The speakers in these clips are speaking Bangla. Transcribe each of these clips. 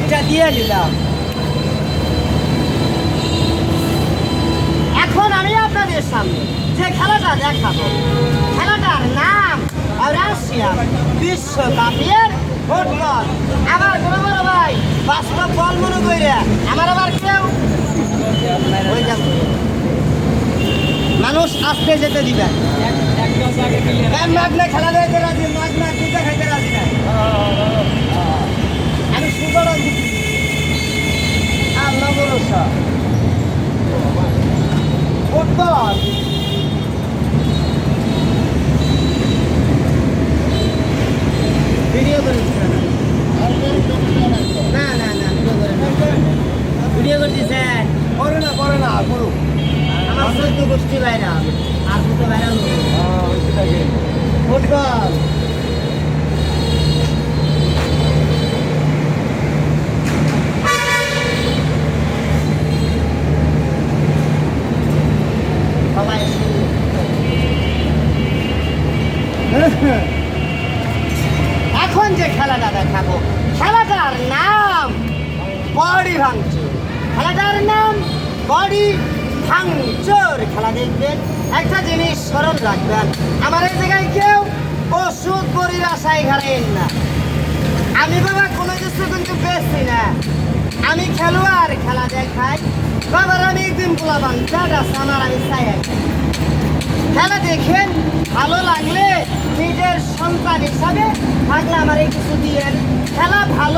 চেকটা দিয়ে দিলাম এখন আমি আপনাদের সামনে যে খেলাটা দেখাবো নাম রাশিয়া বিশ্বকাপের ফুটবল। আমার বড় বড় ভাই, বাস্তব বল মনে আমার আবার কেউ। মানুষ আসতে যেতে মাগনা খেলা দেখতে রাজি? মাগনা কুটা খাইতে রাজি আমি সুন্দর আল্লাহ ভরসা ফুটবল ভিডিও করিস না না না ভিডিও করে ভিডিও করতেছে করে না করে না করুক আমার চোদ্দ গোষ্ঠী বাইরা আর দুটো বাইরা ফুটবল। সবাই এখন যে খেলাটা দেখাবো, খেলাটার নাম বডি ভাঙচুর। খেলাটার নাম বডি ভাঙচুর। খেলা দেখবেন, একটা জিনিস স্মরণ রাখবেন, আমার এই জায়গায় কেউ ওষুধ বড়ির আশায় ঘাড়েন না। আমি বাবা কোনো কিছু কিন্তু বেশি না। আমি খেলোয়াড়, খেলা দেখাই। বাবার আমি একদিন বলাবান যাটা আমার আমি চাই খেলা দেখেন, ভালো লাগলে নিজের সন্তান হিসাবে থাকলে আমারে কিছু দিয়েন খেলা ভালো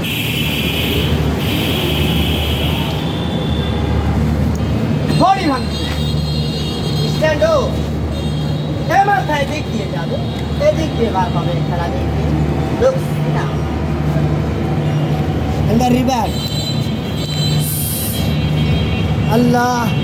Hemen perdek diye geldi. Perdek diye var baba falan dedi. Look now. And the river. Allah.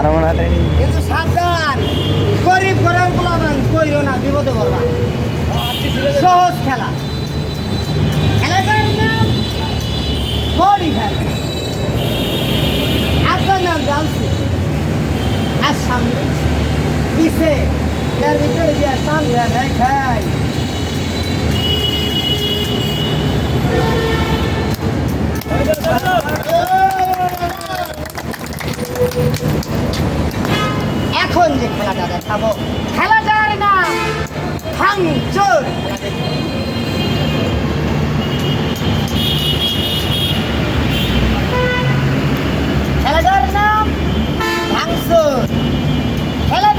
ভরসা পারব না তাই কিন্তু সাবধান, গরিব ঘরের গুলাবান কইরো না, বিপদে করবা সহজ খেলা। খেলাটার নাম বডি হাতি আপনার নাম জানছি। আর সামনে পিছে এর ভিতরে দিয়ে সামনে দেখাই এখন যে খেলাটা দেখাবো ভাঙচুর। খেলাটার নাম ভাঙচুর। খেলা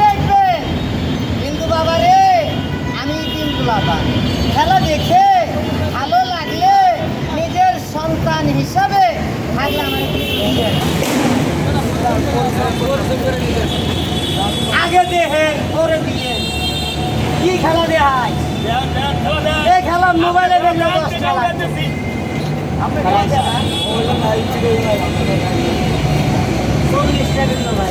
আমি বাবা। খেলা দেখে ভালো লাগলে নিজের সন্তান হিসাবে থাকলে আমার। আগে দেখেন পরে দিয়ে কি খেলা দেখায় এই খেলা মোবাইলে দেখলে দশ খেলা? খেলা দেখায় চল্লিশ টাকা ভাই?